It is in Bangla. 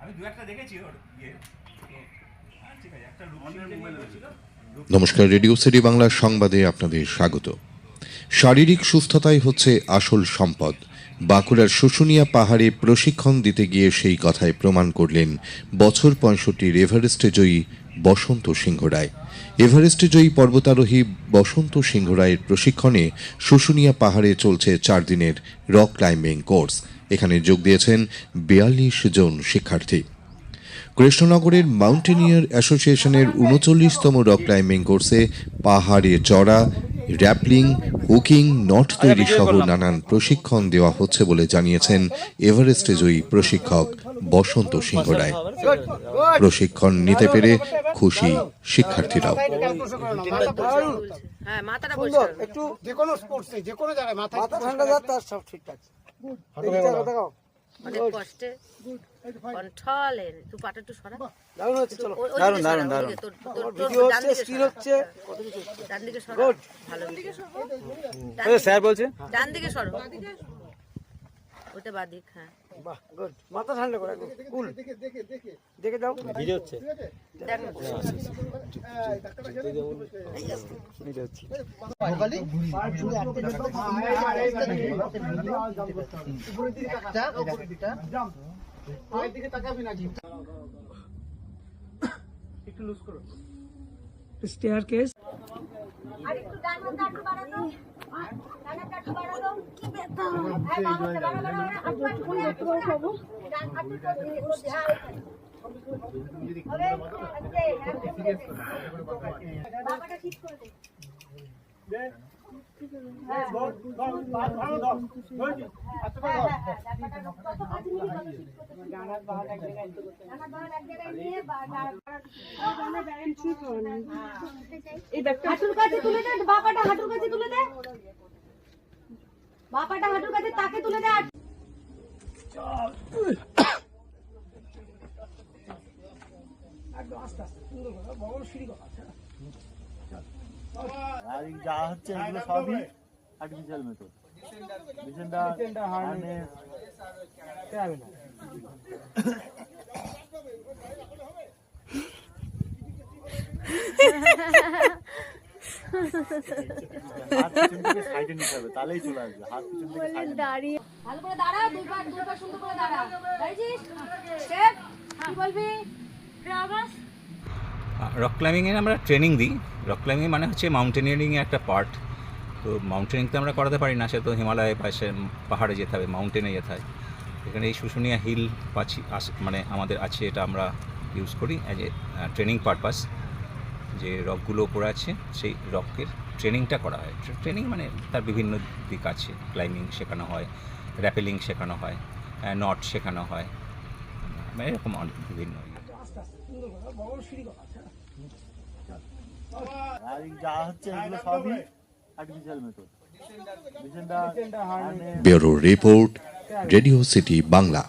আমি দু একটা দেখেছি ওর ইয়ে। হ্যাঁ, ঠিক আছে একটা রূপসিংহকে নমস্কার রেডিও সিটি বাংলার সংবাদে আপনাদের স্বাগত। শারীরিক সুস্থতাই হচ্ছে আসল সম্পদ। বাঁকুড়ার শুশুনিয়া পাহাড়ে প্রশিক্ষণ দিতে গিয়ে সেই কথায় প্রমাণ করলেন বছর পঁয়ষট্টির এভারেস্টে জয়ী বসন্ত সিংহ রায়। এভারেস্টে জয়ী পর্বতারোহী বসন্ত সিংহ রায়ের প্রশিক্ষণে শুশুনিয়া পাহাড়ে চলছে চার দিনের রক ক্লাইম্বিং কোর্স। এখানে যোগ দিয়েছেন বিয়াল্লিশ জন শিক্ষার্থী। কৃষ্ণনগরের মাউন্টেনিয়ার অ্যাসোসিয়েশনের উনচল্লিশতম রক ক্লাইম্বিং কোর্সে পাহাড়ে চড়া র্যাপলিং হুকিং নট তৈরি সহ নানান প্রশিক্ষণ দেওয়া হচ্ছে বলে জানিয়েছেন এভারেস্টে জয়ী প্রশিক্ষক বসন্ত সিংহ রায়। প্রশিক্ষণ নিতে পেরে খুশি শিক্ষার্থীরাও। হ্যাঁ একটু যে কোনো স্পোর্টসে যে কোনো জায়গায় মাথা ঠান্ডা সব ঠিকঠাক। অনেক কষ্টে। কন্ট্রোলে তুই পাটা একটু সরা দারুণ হচ্ছে চলো। ভিডিও হচ্ছে হচ্ছে। ডান দিকে ভালো স্যার বলছে? ডান দিকে সরো ওটা বাদিক হ্যাঁ বাহ গুড মাথা ঠান্ডা করে কুল দেখে দাও হচ্ছে দেখো ভিডিও হচ্ছে আগের দিকে তাকাবি একটু লুজ করো আরেকটু ডান হাতটা একটু বাড়াতো ডান হাতটা একটু বাড়াতো কি ব্যথা হ্যাঁ বাম হাতটা বাড়া বাড়া বাড়া হাতটা একটু করে একটু করে খাব ডান হাতটা একটু এই দেখো হাঁটুর কাছে তুলে দে বাপাটা হাঁটুর কাছে বাপাটা হাঁটুর কাছে তাকে তুলে দে আর যা হচ্ছে এগুলো সবই আর্টিফিশিয়াল মেথড হার্নেস রক ক্লাইম্বিংয়ের আমরা ট্রেনিং দিই। রক ক্লাইম্বিং মানে হচ্ছে মাউন্টেনিয়ারিংয়ের একটা পার্ট তো মাউন্টেনিং তো আমরা করাতে পারি না সে তো হিমালয় পাশে পাহাড়ে যেতে হবে মাউন্টেনে যেতে হয়। এখানে এই শুশুনিয়া হিল পাচ্ছি আস- মানে আমাদের আছে এটা আমরা ইউজ করি অ্যাজ এ ট্রেনিং পারপাস যে রকগুলো ওপরে আছে সেই রকের ট্রেনিংটা করা হয়। ট্রেনিং মানে তার বিভিন্ন দিক আছে। ক্লাইম্বিং শেখানো হয়, র্যাপেলিং শেখানো হয় নট শেখানো হয় মানে এরকম অনেক বিভিন্ন ইয়ে। Report, radio city Bangla.